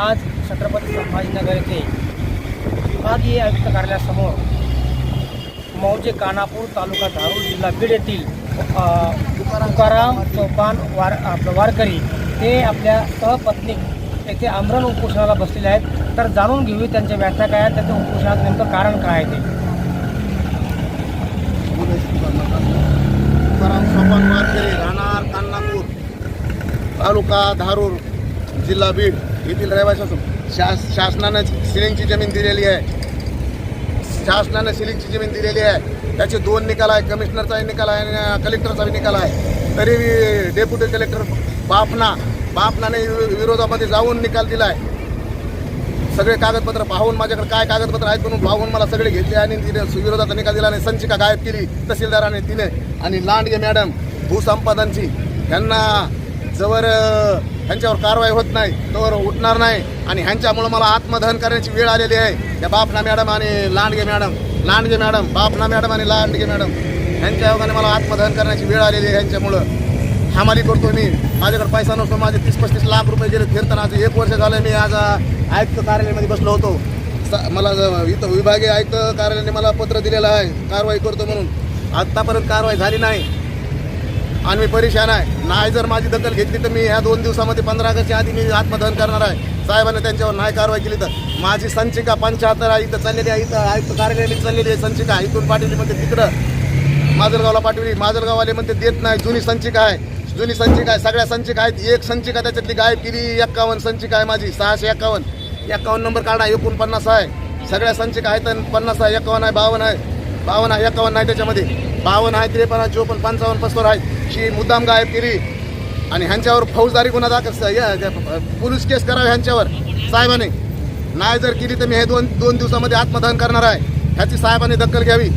आज छत्रपती संभाजीनगर येथे विभागीय आयुक्त कार्यालयासमोर मौजे कानापूर तालुका धारूर जिल्हा बीड येथील तुकाराम चौपान वार आपलं वारकरी ते आपल्या सहपत्नी येथे आमरण उपोषणाला बसलेले आहेत. तर जाणून घेऊ त्यांच्या व्याख्या काय आहेत त्याच्या उपोषणाचं नेमकं कारण काय आहे ते तुकाराम सोपान वारकरी राहणार कान्नापूर तालुका धारूर जिल्हा बीड येथील रहिवासी असून शास शासनानं सिलिंगची जमीन दिलेली आहे. शासनानं सिलिंगची जमीन दिलेली आहे. त्याचे दोन निकाल आहे कमिशनरचाही निकाल आहे आणि कलेक्टरचाही निकाल आहे. तरी डेप्युटी कलेक्टर बापना बापनाने विरोधामध्ये जाऊन निकाल दिला आहे सगळे कागदपत्र पाहून माझ्याकडे काय कागदपत्र आहेत म्हणून पाहून मला सगळे घेतले आणि तिने विरोधाचा निकाल दिला आणि संचिका गायब केली तहसीलदाराने तिने. आणि लांडगे मॅडम भूसंपादनची त्यांना जवळ ह्यांच्यावर कारवाई होत नाही तोवर उठणार नाही आणि ह्यांच्यामुळं मला आत्मदहन करण्याची वेळ आलेली आहे. त्या बापना मॅडम आणि Landge madam Landge madam Bapna madam आणि लांडगे मॅडम ह्यांच्या योगाने मला आत्मदहन करण्याची वेळ आलेली आहे ह्यांच्यामुळं. हमाली करतो मी. माझ्याकडे पैसा नसतो माझे तीस पस्तीस लाख रुपये गेले फिरताना. आज एक वर्ष झालं मी आज आयुक्त कार्यालयामध्ये बसलो होतो. स- मला इथं विभागीय आयुक्त कार्यालयाने मला पत्र दिलेलं आहे कारवाई करतो म्हणून. आत्तापर्यंत कारवाई झाली नाही. आणि मी परेशान आहे. नाही जर माझी दखल घेतली तर मी ह्या दोन दिवसामध्ये पंधरा ऑगस्टच्या आधी मी आत्मदहन करणार आहे. साहेबांनी त्यांच्यावर नाही कारवाई केली तर. माझी संचिका पंचाहत्तर आहे इथं चाललेली आहे इथं आयुक्त कार्यालयाने चाललेली आहे संचिका. इथून पाठवली म्हणते तिकडं. माजलगावला पाठवली. माजलगाववाले म्हणते देत नाही जुनी संचिका आहे. जुनी संचिका आहे सगळ्या संचिका आहेत. एक संचिका त्याच्यातली गायब केली. एक्कावन्न संचिका आहे माझी सहाशे एक्कावन्न. एक्कावन्न नंबर काढा एकोणपन्नास आहे. सगळ्या संचिका आहेत पन्नास आहे एक्कावन्न आहे बावन्न आहे. बावन्न आहे एक्कावन्न आहे त्याच्यामध्ये. बावन्न आहे त्रेपन्न आहे चोपन्न पंचावन्न पस्तर आहेत. शी मुद्दाम गायब केली. आणि ह्यांच्यावर फौजदारी गुन्हा दाखल या- पोलीस केस करावे ह्यांच्यावर. साहेबांनी. नाही जर केली तर मी हे दोन दोन दिवसामध्ये आत्मदहन करणार आहे. ह्याची साहेबांनी दखल घ्यावी.